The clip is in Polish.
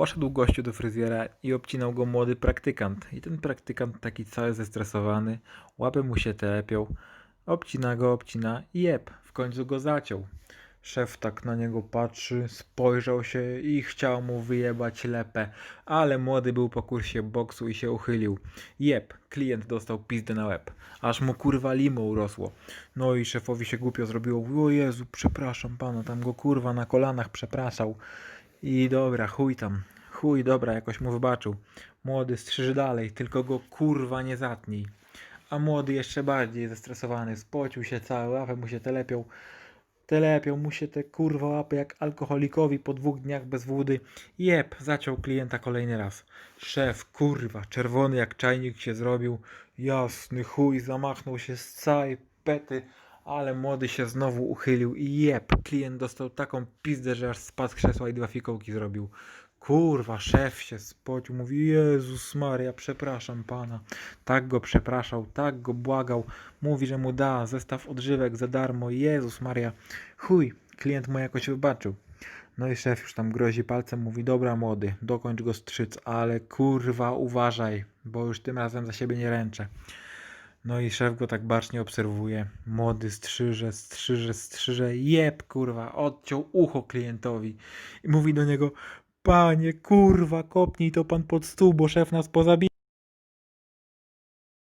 Poszedł gościu do fryzjera i obcinał go młody praktykant. I ten praktykant taki cały zestresowany, łapy mu się tepią, obcina go, obcina i jeb, w końcu go zaciął. Szef tak na niego patrzy, spojrzał się i chciał mu wyjebać lepę, ale młody był po kursie boksu i się uchylił. Jeb, klient dostał pizdę na łeb, aż mu kurwa limo urosło. No i szefowi się głupio zrobiło, o Jezu, przepraszam pana, tam go kurwa na kolanach przepraszał. I dobra, chuj tam, chuj, dobra, jakoś mu wybaczył. Młody strzyży dalej, tylko go kurwa nie zatnij. A młody jeszcze bardziej zestresowany, spocił się cały, łapy mu się telepią. Telepią mu się te kurwa łapy jak alkoholikowi po dwóch dniach bez wody. Jeb, zaciął klienta kolejny raz. Szef, kurwa, czerwony jak czajnik się zrobił. Jasny chuj, zamachnął się z całej pety, ale młody się znowu uchylił i jeb, klient dostał taką pizdę, że aż spadł z krzesła i dwa fikołki zrobił. Kurwa, szef się spocił, mówi, Jezus Maria, przepraszam pana. Tak go przepraszał, tak go błagał. Mówi, że mu da zestaw odżywek za darmo. Jezus Maria, chuj, klient mu jakoś wybaczył. No i szef już tam grozi palcem, mówi, dobra młody, dokończ go strzyc, ale kurwa uważaj, bo już tym razem za siebie nie ręczę. No i szef go tak bacznie obserwuje. Młody strzyże, strzyże, strzyże, jeb kurwa, odciął ucho klientowi. I mówi do niego, panie kurwa, kopnij to pan pod stół, bo szef nas pozabija.